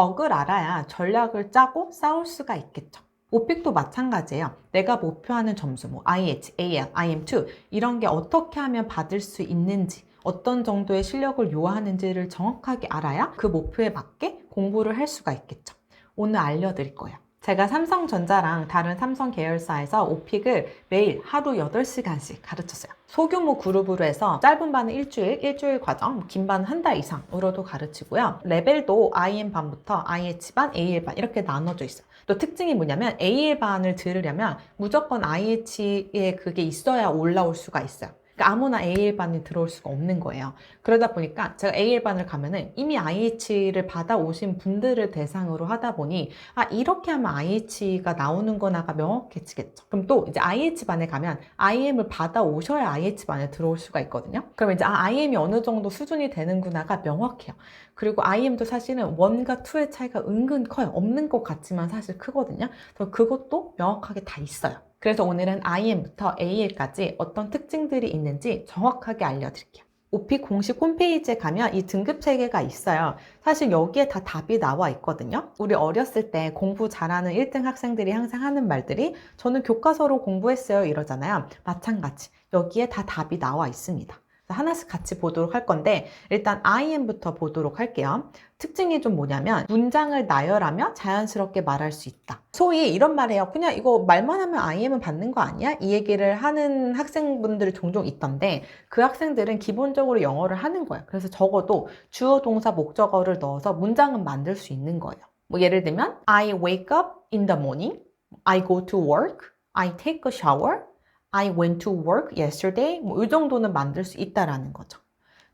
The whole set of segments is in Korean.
적을 알아야 전략을 짜고 싸울 수가 있겠죠. 오픽도 마찬가지예요. 내가 목표하는 점수, 뭐 IH, AL, IM2 이런 게 어떻게 하면 받을 수 있는지, 어떤 정도의 실력을 요하는지를 정확하게 알아야 그 목표에 맞게 공부를 할 수가 있겠죠. 오늘 알려드릴 거예요. 제가 삼성전자랑 다른 삼성 계열사에서 오픽을 매일 하루 8시간씩 가르쳤어요. 소규모 그룹으로 해서 짧은 반은 일주일, 일주일 과정, 긴 반은 한 달 이상으로도 가르치고요. 레벨도 IM 반부터 IH 반, AL 반 이렇게 나눠져 있어요. 또 특징이 뭐냐면 AL 반을 들으려면 무조건 IH에 그게 있어야 올라올 수가 있어요. 그러니까 아무나 AL반이 들어올 수가 없는 거예요. 그러다 보니까 제가 AL반을 가면은 이미 IH를 받아오신 분들을 대상으로 하다 보니 아 이렇게 하면 IH가 나오는구나가 명확해지겠죠. 그럼 또 이제 IH반에 가면 IM을 받아오셔야 IH반에 들어올 수가 있거든요. 그럼 이제 아 IM이 어느 정도 수준이 되는구나가 명확해요. 그리고 IM도 사실은 1과 2의 차이가 은근 커요. 없는 것 같지만 사실 크거든요. 그래서 그것도 명확하게 다 있어요. 그래서 오늘은 IM부터 AL까지 어떤 특징들이 있는지 정확하게 알려드릴게요. 오피 공식 홈페이지에 가면 이 등급 체계가 있어요. 사실 여기에 다 답이 나와 있거든요. 우리 어렸을 때 공부 잘하는 1등 학생들이 항상 하는 말들이 저는 교과서로 공부했어요 이러잖아요. 마찬가지. 여기에 다 답이 나와 있습니다. 하나씩 같이 보도록 할 건데 일단 IM부터 보도록 할게요. 특징이 좀 뭐냐면 문장을 나열하며 자연스럽게 말할 수 있다. 소위 이런 말 해요. 그냥 이거 말만 하면 IM은 받는 거 아니야? 이 얘기를 하는 학생분들이 종종 있던데 그 학생들은 기본적으로 영어를 하는 거예요. 그래서 적어도 주어 동사 목적어를 넣어서 문장은 만들 수 있는 거예요. 뭐 예를 들면 I wake up in the morning, I go to work, I take a shower, I went to work yesterday. 뭐 이 정도는 만들 수 있다라는 거죠.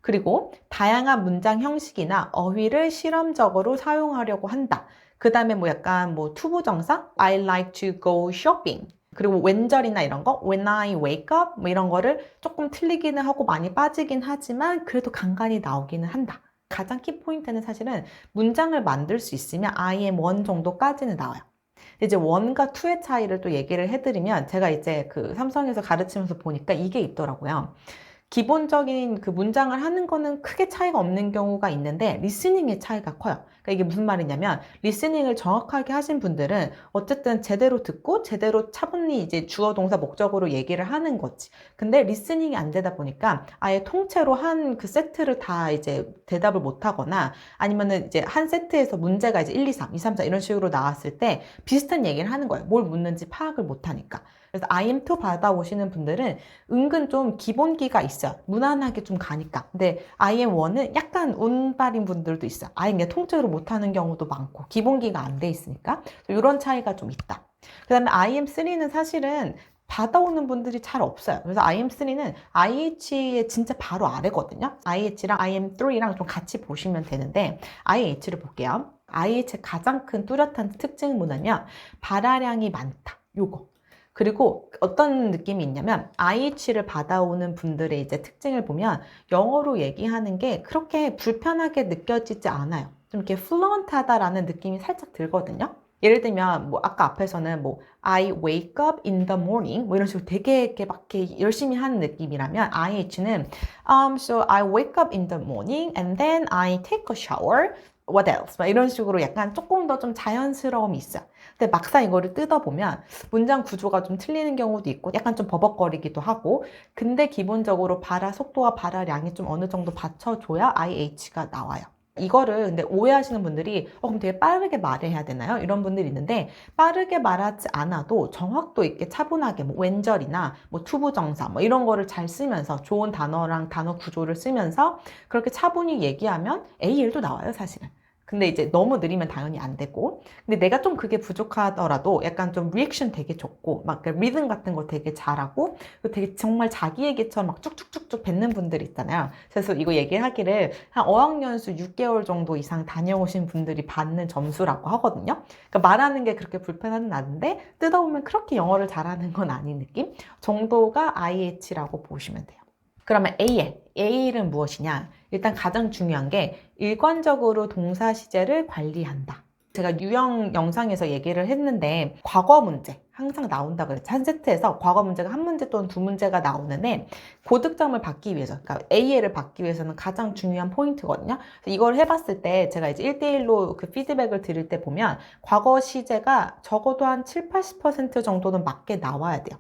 그리고 다양한 문장 형식이나 어휘를 실험적으로 사용하려고 한다. 그 다음에 뭐 약간 뭐 투부정사 I like to go shopping. 그리고 왼절이나 이런 거 when I wake up 뭐 이런 거를 조금 틀리기는 하고 많이 빠지긴 하지만 그래도 간간히 나오기는 한다. 가장 키 포인트는 사실은 문장을 만들 수 있으면 I am one 정도까지는 나와요. 이제 1과 2의 차이를 또 얘기를 해드리면 제가 이제 그 삼성에서 가르치면서 보니까 이게 있더라고요. 기본적인 그 문장을 하는 거는 크게 차이가 없는 경우가 있는데 리스닝의 차이가 커요. 그러니까 이게 무슨 말이냐면 리스닝을 정확하게 하신 분들은 어쨌든 제대로 듣고 제대로 차분히 이제 주어 동사 목적으로 얘기를 하는 거지. 근데 리스닝이 안 되다 보니까 아예 통째로 한 그 세트를 다 이제 대답을 못 하거나 아니면은 이제 한 세트에서 문제가 이제 1, 2, 3, 2, 3, 4 이런 식으로 나왔을 때 비슷한 얘기를 하는 거예요. 뭘 묻는지 파악을 못 하니까. 그래서 IM2 받아오시는 분들은 은근 좀 기본기가 있어요. 무난하게 좀 가니까. 근데 IM1은 약간 운발인 분들도 있어요. 아예 그냥 통째로 못하는 경우도 많고, 기본기가 안 돼 있으니까. 이런 차이가 좀 있다. 그 다음에 IM3는 사실은 받아오는 분들이 잘 없어요. 그래서 IM3는 IH의 진짜 바로 아래거든요. IH랑 IM3랑 좀 같이 보시면 되는데, IH를 볼게요. IH의 가장 큰 뚜렷한 특징은 뭐냐면, 발화량이 많다. 요거. 그리고 어떤 느낌이 있냐면 IH를 받아오는 분들의 이제 특징을 보면 영어로 얘기하는 게 그렇게 불편하게 느껴지지 않아요. 좀 이렇게 플루언트하다라는 느낌이 살짝 들거든요. 예를 들면 뭐 아까 앞에서는 뭐 I wake up in the morning 뭐 이런 식으로 되게 이렇게 막 이렇게 열심히 하는 느낌이라면 IH는 um so I wake up in the morning and then I take a shower what else? 막 이런 식으로 약간 조금 더 좀 자연스러움이 있어요. 근데 막상 이거를 뜯어보면 문장 구조가 좀 틀리는 경우도 있고 약간 좀 버벅거리기도 하고 근데 기본적으로 발화 속도와 발화량이 좀 어느 정도 받쳐줘야 IH가 나와요. 이거를 근데 오해하시는 분들이 어 그럼 되게 빠르게 말해야 되나요? 이런 분들이 있는데 빠르게 말하지 않아도 정확도 있게 차분하게 뭐 왼절이나 뭐 투부정사 뭐 이런 거를 잘 쓰면서 좋은 단어랑 단어 구조를 쓰면서 그렇게 차분히 얘기하면 AL도 나와요 사실은. 근데 이제 너무 느리면 당연히 안 되고. 근데 내가 좀 그게 부족하더라도 약간 좀 리액션 되게 좋고, 막 그 리듬 같은 거 되게 잘하고, 되게 정말 자기 얘기처럼 막 쭉쭉쭉쭉 뱉는 분들 있잖아요. 그래서 이거 얘기하기를 한 어학연수 6개월 정도 이상 다녀오신 분들이 받는 점수라고 하거든요. 그러니까 말하는 게 그렇게 불편하진 않은데, 뜯어보면 그렇게 영어를 잘하는 건 아닌 느낌? 정도가 IH라고 보시면 돼요. 그러면 AL. AL은 무엇이냐? 일단 가장 중요한 게 일관적으로 동사 시제를 관리한다. 제가 유형 영상에서 얘기를 했는데 과거 문제 항상 나온다고 그랬죠. 한 세트에서 과거 문제가 한 문제 또는 두 문제가 나오는데 고득점을 받기 위해서, 그러니까 AL을 받기 위해서는 가장 중요한 포인트거든요. 이걸 해봤을 때 제가 이제 1대1로 그 피드백을 드릴 때 보면 과거 시제가 적어도 한 7, 80% 정도는 맞게 나와야 돼요.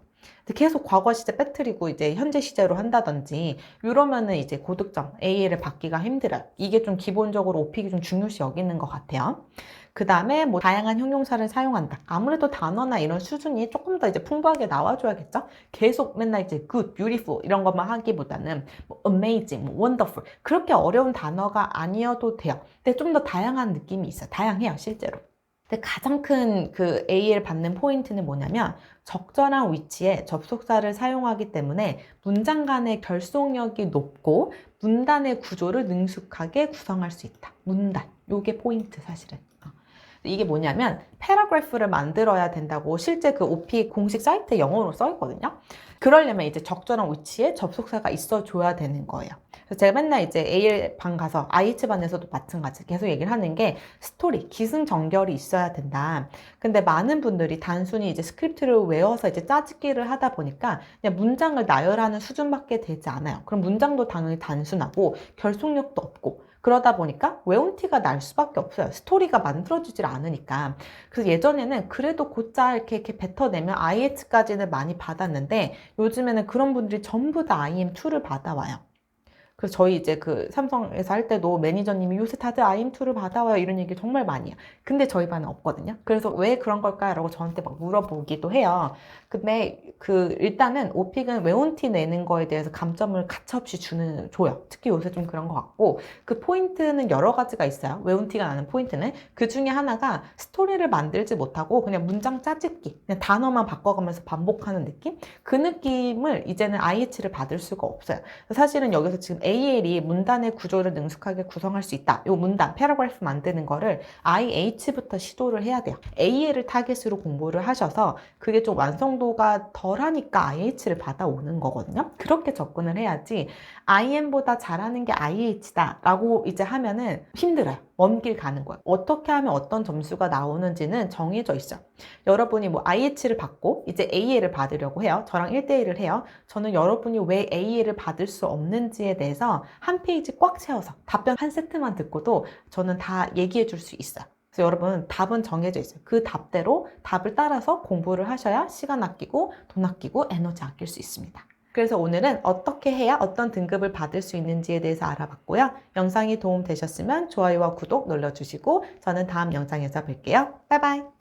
계속 과거 시제 빼뜨리고 이제 현재 시제로 한다든지 이러면은 이제 고득점 AL을 받기가 힘들어요. 이게 좀 기본적으로 오픽이 좀 중요시 여기는 것 같아요. 그 다음에 뭐 다양한 형용사를 사용한다. 아무래도 단어나 이런 수준이 조금 더 이제 풍부하게 나와줘야겠죠? 계속 맨날 이제 good, beautiful 이런 것만 하기보다는 뭐 amazing, 뭐 wonderful 그렇게 어려운 단어가 아니어도 돼요. 근데 좀 더 다양한 느낌이 있어요. 다양해요, 실제로. 근데 가장 큰 그 AL 받는 포인트는 뭐냐면 적절한 위치에 접속사를 사용하기 때문에 문장 간의 결속력이 높고 문단의 구조를 능숙하게 구성할 수 있다. 문단. 요게 포인트 사실은. 어. 이게 뭐냐면 패러그래프를 만들어야 된다고 실제 그 OP 공식 사이트에 영어로 써 있거든요. 그러려면 이제 적절한 위치에 접속사가 있어 줘야 되는 거예요. 그래서 제가 맨날 이제 AL 반 가서 IH 반에서도 마찬가지 계속 얘기를 하는 게 스토리, 기승전결이 있어야 된다. 근데 많은 분들이 단순히 이제 스크립트를 외워서 이제 짜집기를 하다 보니까 그냥 문장을 나열하는 수준밖에 되지 않아요. 그럼 문장도 당연히 단순하고 결속력도 없고 그러다 보니까 외운 티가 날 수밖에 없어요. 스토리가 만들어지질 않으니까. 그래서 예전에는 그래도 곧잘 이렇게, 이렇게 뱉어내면 IH까지는 많이 받았는데 요즘에는 그런 분들이 전부 다 IM2를 받아와요. 그래서 저희 이제 그 삼성에서 할 때도 매니저님이 요새 다들 IM2를 받아와요 이런 얘기 정말 많이 해요. 근데 저희 반은 없거든요. 그래서 왜 그런 걸까요? 라고 저한테 막 물어보기도 해요. 근데 그 일단은 오픽은 외운 티 내는 거에 대해서 감점을 가차없이 주는 줘요. 특히 요새 좀 그런 것 같고 그 포인트는 여러 가지가 있어요. 외운 티가 나는 포인트는 그 중에 하나가 스토리를 만들지 못하고 그냥 문장 짜집기, 그냥 단어만 바꿔가면서 반복하는 느낌. 그 느낌을 이제는 IH를 받을 수가 없어요. 사실은 여기서 지금 AL이 문단의 구조를 능숙하게 구성할 수 있다. 이 문단, 패러그래프 만드는 거를 IH부터 시도를 해야 돼요. AL을 타겟으로 공부를 하셔서 그게 좀 완성도가 덜하니까 IH를 받아오는 거거든요. 그렇게 접근을 해야지 IM보다 잘하는 게 IH다 라고 이제 하면은 힘들어요. 먼 길 가는 거예요. 어떻게 하면 어떤 점수가 나오는지는 정해져 있어요. 여러분이 뭐 IH를 받고 이제 AL을 받으려고 해요. 저랑 1대1을 해요. 저는 여러분이 왜 AL을 받을 수 없는지에 대해서 한 페이지 꽉 채워서 답변 한 세트만 듣고도 저는 다 얘기해 줄 수 있어요. 여러분 답은 정해져 있어요. 그 답대로 답을 따라서 공부를 하셔야 시간 아끼고 돈 아끼고 에너지 아낄 수 있습니다. 그래서 오늘은 어떻게 해야 어떤 등급을 받을 수 있는지에 대해서 알아봤고요. 영상이 도움 되셨으면 좋아요와 구독 눌러주시고 저는 다음 영상에서 뵐게요. 바이바이.